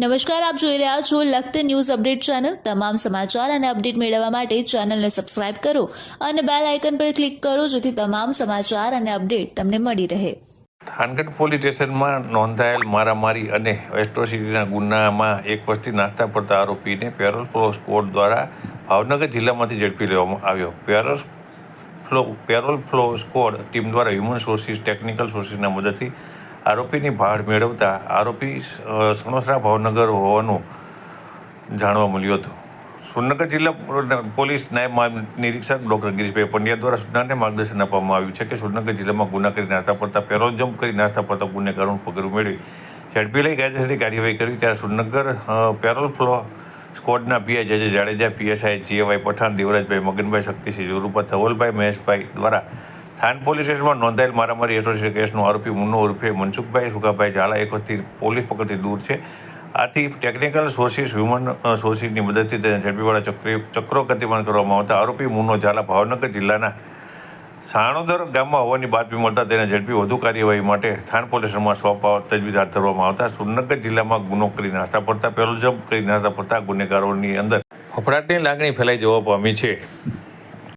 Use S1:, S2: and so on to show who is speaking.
S1: નમસ્કાર, આપ જોઈ રહ્યા છો લખત ન્યૂઝ અપડેટ ચેનલ. તમામ સમાચાર અને અપડેટ મેળવવા માટે ચેનલને સબસ્ક્રાઇબ કરો અને બેલ આઇકન પર ક્લિક કરો જેથી તમામ સમાચાર અને અપડેટ તમને મળી રહે.
S2: થાનગઢ પોલીસ સ્ટેશનમાં નોંધાયેલ મારામારી અને એટ્રોસિટીના ગુનામાં એક વસ્તી નાસ્તા પડતા આરોપીને પેરોલ ફ્લો સ્કોડ દ્વારા ભાવનગર જિલ્લામાંથી ઝડપી લેવામાં આવ્યો. Parole furlough parole furlough squad team દ્વારા હ્યુમન સોર્સિસ, ટેકનિકલ સોર્સિસના મદદથી આરોપીની ભાળ મેળવતા આરોપી સણોસરા ભાવનગર હોવાનું જાણવા મળ્યું હતું. સુરનગર જિલ્લા પોલીસ નાયબ નિરીક્ષક ડોક્ટર ગિરીશભાઈ પંડ્યા દ્વારા સૂચનાને માર્ગદર્શન આપવામાં આવ્યું છે કે સુરનગર જિલ્લામાં ગુના કરી નાસ્તા પડતા પેરોલ જમ્પ કરી નાસ્તા પડતા ગુનેગારોનું પગલું મેળવી ઝડપી લઈ કાયદેસરની કાર્યવાહી કરી. ત્યારે Surnagar parole furlough સ્કોડના PI J J Jadeja PSI G A Y Pathan, Devrajbhai, Maganbhai, Shaktisinh Jorupa Dhavalbhai, Maheshbhai દ્વારા થાન પોલીસ સ્ટેશનમાં નોંધાયેલ મારામારી એસોસિએશન કેસનો આરોપી મુન્નો ઉર્ફે મનસુખભાઈ, સુખાભાઈ ઝાલા એક વખતથી પોલીસ પકડથી દૂર છે. આથી ટેકનિકલ સોર્સિસ હ્યુમન સોર્સિસની મદદથી તેને ઝડપીવાળા ચક્રી, ચક્રો ગતિમાન કરવામાં આવતા આરોપી મુન્નો ઝાલા ભાવનગર જિલ્લાના સાણોદર ગામમાં હોવાની બાતમી મળતા તેને ઝડપી વધુ કાર્યવાહી માટે થાન પોલીસમાં સોંપવા તજવીજ હાથ ધરવામાં આવતા સુરનગર જિલ્લામાં ગુનો કરી નાસ્તા પડતા પેરોલ જમ્પ કરી નાસ્તા પડતા ગુનેગારોની અંદર. ફફડાટની લાગણી ફેલાઈ જવા પામી છે.